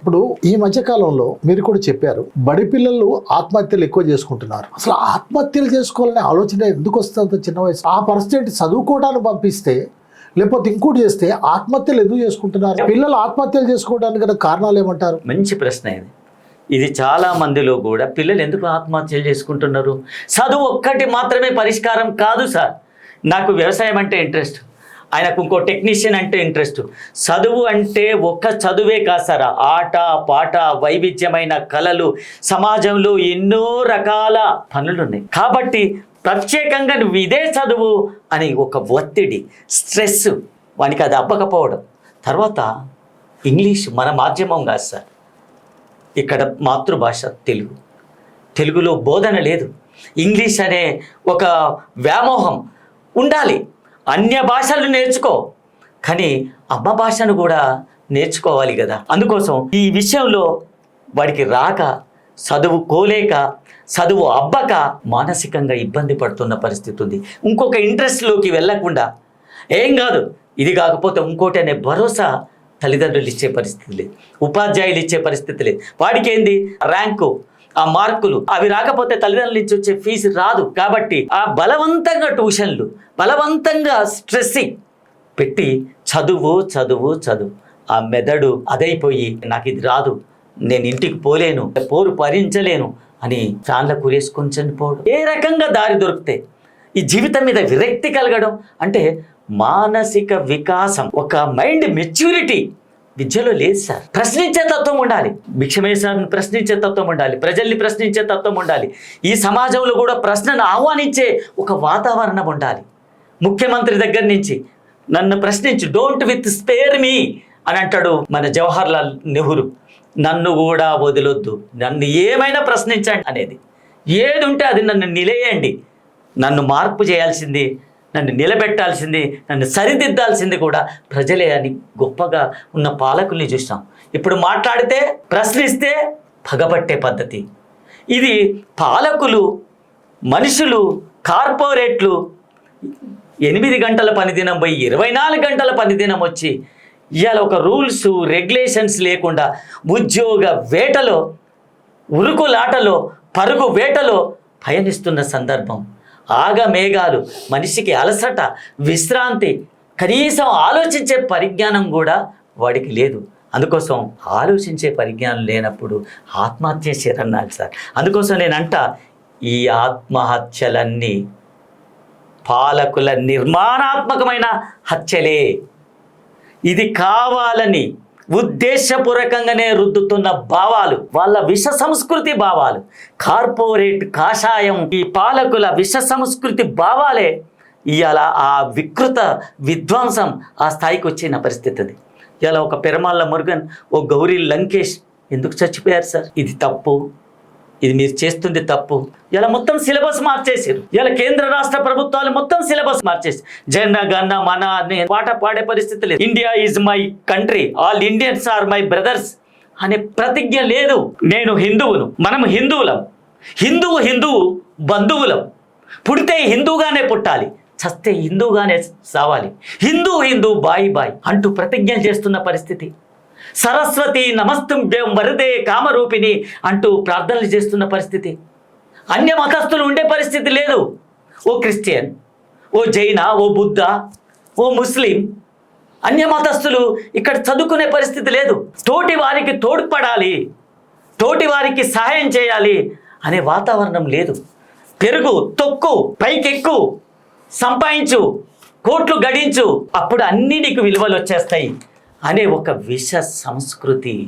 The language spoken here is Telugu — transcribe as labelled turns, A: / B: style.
A: ఇప్పుడు ఈ మధ్య కాలంలో మీరు కూడా చెప్పారు బడి పిల్లలు ఆత్మహత్యలు ఎక్కువ చేసుకుంటున్నారు. అసలు ఆత్మహత్యలు చేసుకోవాలనే ఆలోచన ఎందుకు వస్తుంది చిన్న వయసు? ఆ పరిస్థితి చదువుకోవడానికి పంపిస్తే లేకపోతే ఇంకోటి చేస్తే ఆత్మహత్యలు ఎందుకు చేసుకుంటున్నారు? పిల్లలు ఆత్మహత్యలు చేసుకోవడానికి గల కారణాలు ఏమంటారు?
B: మంచి ప్రశ్న ఇది. ఇది చాలా మందిలో కూడా పిల్లలు ఎందుకు ఆత్మహత్యలు చేసుకుంటున్నారు? చదువు ఒక్కటి మాత్రమే పరిష్కారం కాదు సార్. నాకు వ్యవసాయం అంటే ఇంట్రెస్ట్. ఆయనకు ఇంకో టెక్నీషియన్ అంటే ఇంట్రెస్ట్ చదువు అంటే ఒక్క చదువే కాదు సార్. ఆట పాట వైవిధ్యమైన కళలు సమాజంలో ఎన్నో రకాల పనులు ఉన్నాయి. కాబట్టి ప్రత్యేకంగా నువ్వు ఇదే చదువు అని ఒక ఒత్తిడి స్ట్రెస్ వానికి అది అబ్బకపోవడం. తర్వాత ఇంగ్లీష్ మన మాధ్యమం కాదు సార్. ఇక్కడ మాతృభాష తెలుగు. తెలుగులో బోధన లేదు. ఇంగ్లీష్ అనే ఒక వ్యామోహం ఉండాలి. అన్య భాషలు నేర్చుకో. కానీ అమ్మ భాషను కూడా నేర్చుకోవాలి కదా. అందుకోసం ఈ విషయంలో వాడికి రాక చదువుకోలేక చదువు అబ్బక మానసికంగా ఇబ్బంది పడుతున్న పరిస్థితి ఉంది. ఇంకొక ఇంట్రెస్ట్లోకి వెళ్ళకుండా ఏం కాదు ఇది కాకపోతే ఇంకోటి అనే భరోసా తల్లిదండ్రులు ఇచ్చే పరిస్థితి లేదు. ఉపాధ్యాయులు ఇచ్చే పరిస్థితి లేదు. వాడికి ఏంది ర్యాంకు. ఆ మార్కులు అవి రాకపోతే తల్లిదండ్రుల నుంచి వచ్చే ఫీజు రాదు. కాబట్టి ఆ బలవంతంగా ట్యూషన్లు బలవంతంగా స్ట్రెస్సింగ్ పెట్టి చదువు చదువు చదువు. ఆ మెదడు అదైపోయి నాకు ఇది రాదు నేను ఇంటికి పోలేను పోరు భరించలేను అని ఫ్యాన్ల కురేసుకొని చనిపోవడం. ఏ రకంగా దారి దొరికితే ఈ జీవితం మీద విరక్తి కలగడం అంటే మానసిక వికాసం ఒక మైండ్ మెచ్యూరిటీ విద్యలో లేదు సార్. ప్రశ్నించే తత్వం ఉండాలి. భిక్షమేశాన్ని ప్రశ్నించే తత్వం ఉండాలి. ప్రజల్ని ప్రశ్నించే తత్వం ఉండాలి. ఈ సమాజంలో కూడా ప్రశ్నను ఆహ్వానించే ఒక వాతావరణం ఉండాలి. ముఖ్యమంత్రి దగ్గర నుంచి నన్ను ప్రశ్నించు డోంట్ విత్ స్పేర్ మీ అని అంటాడు మన జవహర్లాల్ నెహ్రూ. నన్ను కూడా వదిలొద్దు. నన్ను ఏమైనా ప్రశ్నించండి అనేది. ఏది ఉంటే అది నన్ను నిలేయండి. నన్ను మార్పు చేయాల్సింది నన్ను నిలబెట్టాల్సింది నన్ను సరిదిద్దాల్సింది కూడా ప్రజలే అని గొప్పగా ఉన్న పాలకుల్ని చూసాం ఇప్పుడు మాట్లాడితే ప్రశ్నిస్తే పగబట్టే పద్ధతి. ఇది పాలకులు మనుషులు కార్పొరేట్లు ఎనిమిది గంటల పనిదినం పోయి ఇరవై నాలుగు గంటల పనిదినం వచ్చి ఇవాళ ఒక రూల్స్ రెగ్యులేషన్స్ లేకుండా ఉద్యోగ వేటలో ఉరుకులాటలో పరుగు వేటలో పయనిస్తున్న సందర్భం. ఆగమేఘాలు మనిషికి అలసట విశ్రాంతి కనీసం ఆలోచించే పరిజ్ఞానం కూడా వాడికి లేదు. అందుకోసం ఆలోచించే పరిజ్ఞానం లేనప్పుడు ఆత్మహత్య శరణాలి సార్. అందుకోసం నేనంట ఈ ఆత్మహత్యలన్నీ పాలకుల నిర్మాణాత్మకమైన హత్యలే. ఇది కావాలని ఉద్దేశపూర్వకంగానే రుద్దుతున్న భావాలు వాళ్ళ విష సంస్కృతి భావాలు. కార్పొరేట్ కాషాయం ఈ పాలకుల విష సంస్కృతి భావాలే ఇవాళ ఆ వికృత విధ్వంసం ఆ స్థాయికి వచ్చిన పరిస్థితి అది. ఇవాళ ఒక పెరమాళ్ళ మురుగన్ ఓ గౌరీ లంకేష్ ఎందుకు చచ్చిపోయారు సార్? ఇది తప్పు. ఇది మీరు చేస్తుంది తప్పు. ఇలా మొత్తం సిలబస్ మార్చేసారు ఇలా కేంద్ర రాష్ట్ర ప్రభుత్వాలు మొత్తం సిలబస్ మార్చేసి జన గన్న మన అనే పాట పాడే పరిస్థితి లేదు. India is my country all Indians are my brothers అనే ప్రతిజ్ఞ లేదు. నేను హిందువును. మనం హిందువులం. హిందువు హిందువు బంధువులం. పుడితే హిందువుగానే పుట్టాలి. చస్తే హిందూగానే సావాలి. హిందూ హిందూ బాయ్ బాయ్ అంటూ ప్రతిజ్ఞ చేస్తున్న పరిస్థితి. సరస్వతి నమస్తుంభ్యం వరదే కామరూపిణి అంటూ ప్రార్థనలు చేస్తున్న పరిస్థితి. అన్య మతస్థులు ఉండే పరిస్థితి లేదు. ఓ క్రిస్టియన్ ఓ జైన ఓ బుద్ధ ఓ ముస్లిం అన్య మతస్థులు ఇక్కడ చదువుకునే పరిస్థితి లేదు. తోటి వారికి తోడ్పడాలి తోటి వారికి సహాయం చేయాలి అనే వాతావరణం లేదు. పెరుగు తొక్కు పైకెక్కు సంపాదించు కోట్లు గడించు అప్పుడు అన్ని నీకు విలువలు వచ్చేస్తాయి. అనే ఒక విష సంస్కృతి